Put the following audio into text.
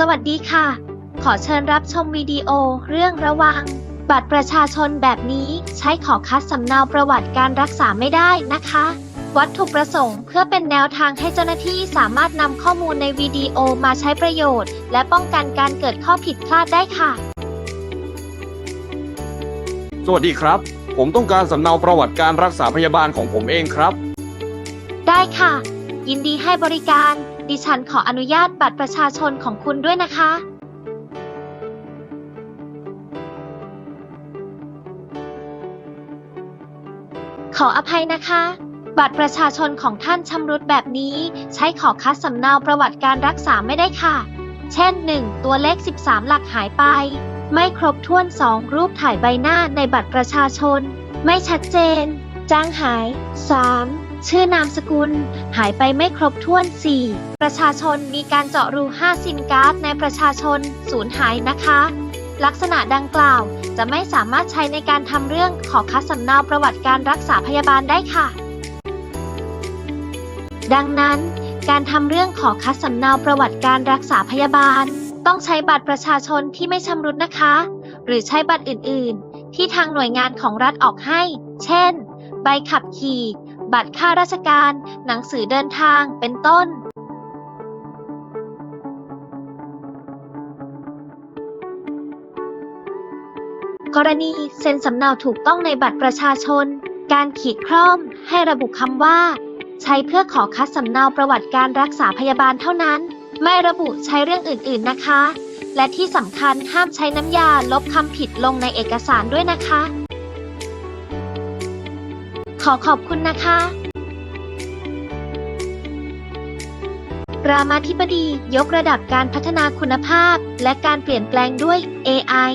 สวัสดีค่ะ ขอเชิญรับชมวิดีโอเรื่องระวัง บัตรประชาชนแบบนี้ใช้ขอคัดสำเนาประวัติการรักษาไม่ได้นะคะ วัตถุประสงค์เพื่อเป็นแนวทางให้เจ้าหน้าที่สามารถนำข้อมูลในวิดีโอมาใช้ประโยชน์ และป้องกันการเกิดข้อผิดพลาดได้ค่ะ สวัสดีครับ ผมต้องการสำเนาประวัติการรักษาพยาบาลของผมเองครับ ได้ค่ะ ยินดีให้บริการ ดิฉันขออนุญาตบัตรประชาชนของคุณด้วยนะคะ ขออภัยนะคะ บัตรประชาชนของท่านชำรุดแบบนี้ ใช้ขอคัดสำเนาประวัติการรักษาไม่ได้ค่ะ เช่น 1 ตัวเลข 13 หลักหายไป ไม่ครบถ้วน 2 รูปถ่ายใบหน้าในบัตรประชาชน ไม่ชัดเจน จ้างหาย 3. ชื่อนามสกุล หายไปไม่ครบถ้วน 4. ประชาชนมีการเจาะรู 5 ซิมการ์ดในประชาชนสูญหายนะคะ ลักษณะดังกล่าวจะไม่สามารถใช้ในการทำเรื่องขอคัดสำเนาประวัติการรักษาพยาบาลได้ค่ะ ดังนั้น การทำเรื่องขอคัดสำเนาประวัติการรักษาพยาบาล ต้องใช้บัตรประชาชนที่ไม่ชำรุดนะคะ หรือใช้บัตรอื่น ๆ ที่ทางหน่วยงานของรัฐออกให้ เช่น ใบขับขี่ บัตรข้าราชการ หนังสือเดินทาง เป็นต้นกรณีเซ็นสำเนาถูกต้องในบัตรประชาชน การขีดคร่อม ให้ระบุคำว่า ใช้เพื่อขอคัดสำเนาประวัติการรักษาพยาบาลเท่านั้น ไม่ระบุใช้เรื่องอื่นๆนะคะ และที่สำคัญห้ามใช้น้ำยาลบคำผิดลงในเอกสารด้วยนะคะ ขอขอบคุณนะคะ รามาธิบดียกระดับการพัฒนาคุณภาพ และการเปลี่ยนแปลงด้วย AI